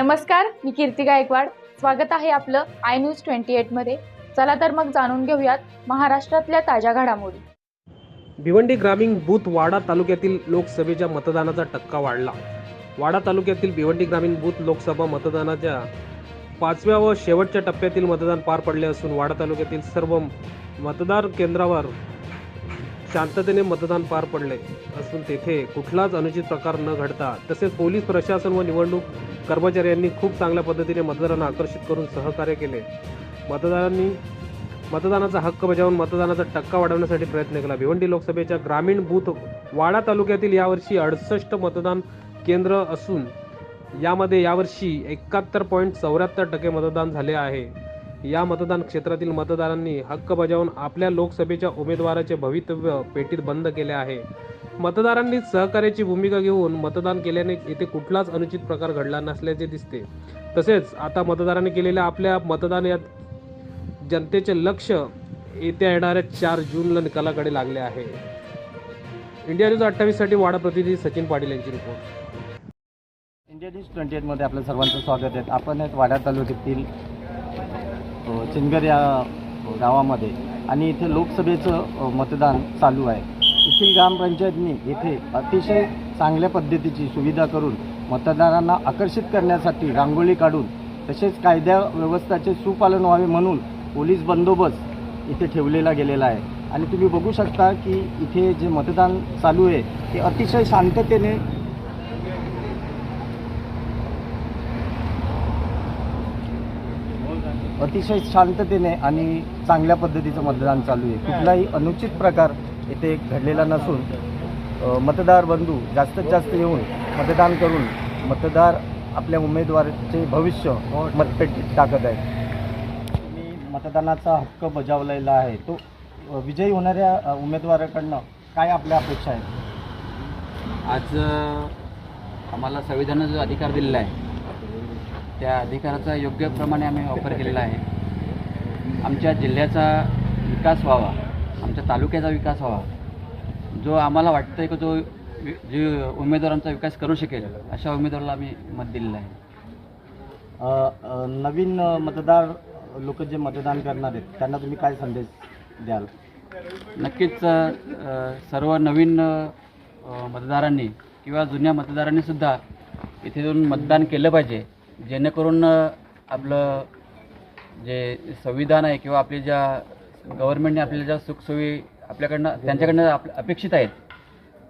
नमस्कार मी कीर्ती गायकवाड. स्वागत आहे आपलं आय न्यूज ट्वेंटी एटमध्ये चला तर मग जाणून घेऊयात महाराष्ट्रातल्या ताज्या घडामोडी. भिवंडी ग्रामीण बूथ वाडा तालुक्यातील लोकसभेच्या मतदानाचा टक्का वाढला. वाडा तालुक्यातील भिवंडी ग्रामीण बूथ लोकसभा मतदानाच्या पाचव्या व शेवटच्या टप्प्यातील मतदान पार पडले असून वाडा तालुक्यातील सर्व मतदार केंद्रावर शांततेने मतदान पार पडले असून तेथे कुठलाच अनुचित प्रकार न घडता तसेच पोलीस प्रशासन व निवडणूक कर्मचाऱ्यांनी खूप चांगल्या पद्धतीने मतदारांना आकर्षित करून सहकार्य केले. मतदारांनी मतदानाचा हक्क बजावून मतदानाचा टक्का वाढवण्यासाठी प्रयत्न केला. भिवंडी लोकसभेच्या ग्रामीण बूथ वाडा तालुक्यातील यावर्षी अडसष्ट मतदान केंद्र असून यामध्ये यावर्षी एकाहत्तर पॉईंट चौऱ्याहत्तर टक्के मतदान झाले आहे. या मतदान क्षेत्रातील मतदारांनी हक्क बजावून आपल्या लोकसभेच्या उमेदवाराचे भवितव्य पेटीत बंद केले आहे. मतदारांनी सहकार्याची भूमिका घेऊन मतदान केल्याने येथे कुठलाच अनुचित प्रकार घडला नसल्याचे दिसते. तसेच आता मतदारांनी केलेल्या आपल्या मतदान यात जनतेचे लक्ष येत्या येणाऱ्या चार जूनला निकालाकडे लागले आहे. इंडिया न्यूज अठ्ठावीससाठी वाडा प्रतिनिधी सचिन पाटील यांची रिपोर्ट. इंडिया न्यूज ट्वेंटी एटमध्ये आपल्या सर्वांचं स्वागत आहे. आपण वाड्या तालुक्यातील चिनगर या गावामध्ये. आणि इथे लोकसभेचं मतदान चालू आहे. येथील ग्रामपंचायतनी येथे अतिशय चांगल्या पद्धतीची सुविधा करून मतदारांना आकर्षित करण्यासाठी रांगोळी काढून तसेच कायद्या व्यवस्थाचे सुपालन व्हावे म्हणून पोलीस बंदोबस्त इथे ठेवलेला गेलेला आहे. आणि तुम्ही बघू शकता की इथे जे मतदान चालू आहे ते अतिशय शांततेने अतिशय शांततेने आणि चांगल्या पद्धतीचं मतदान चालू आहे. कुठलाही अनुचित प्रकार येथे घडलेला नसून मतदार बंधू जास्तीत जास्त येऊन मतदान करून मतदार आपल्या उमेदवाराचे भविष्य मतपेटीत टाकत आहे मी मतदानाचा हक्क बजावलेला आहे. तो विजयी होणाऱ्या उमेदवाराकडनं काय आपल्या अपेक्षा आहेत? आज आम्हाला संविधानाचा अधिकार दिलेला आहे. त्या अधिकाराचा योग्य प्रमाणे आम्ही वापर केलेला आहे. आमच्या जिल्ह्याचा विकास व्हावा आमच्या तालुक्याचा विकास व्हावा. जो आम्हाला वाटतं की जो जे उमेदवारांचा विकास करू शकेल अशा उमेदवाराला आम्ही मत दिलेलं आहे. नवीन मतदार लोक जे मतदान करणार आहेत त्यांना तुम्ही काय संदेश द्याल? नक्कीच सर्व नवीन मतदारांनी किंवा जुन्या मतदारांनी सुद्धा इथे येऊन मतदान केलं पाहिजे. जेणेकरून आपलं जे संविधान आहे किंवा आपली ज्या गव्हर्नमेंटने आपल्याला ज्या सुखसोयी आपल्याकडनं त्यांच्याकडनं आप अपेक्षित आहेत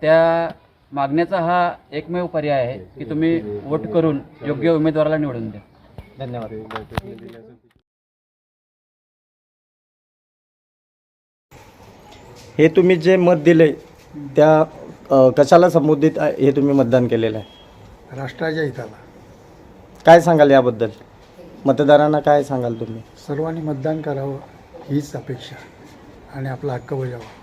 त्या मागण्याचा हा एकमेव पर्याय आहे की तुम्ही वोट करून योग्य उमेदवाराला निवडून द्या. धन्यवाद. हे तुम्ही जे मत दिले त्या कशाला संबोधित आहे, हे तुम्ही मतदान केलेलं आहे? राष्ट्राच्या हिताला. काय सांगाल याबद्दल? मतदारांना काय सांगाल तुम्ही? सर्वांनी मतदान करावं हीच अपेक्षा आणि आपला हक्क बजावा.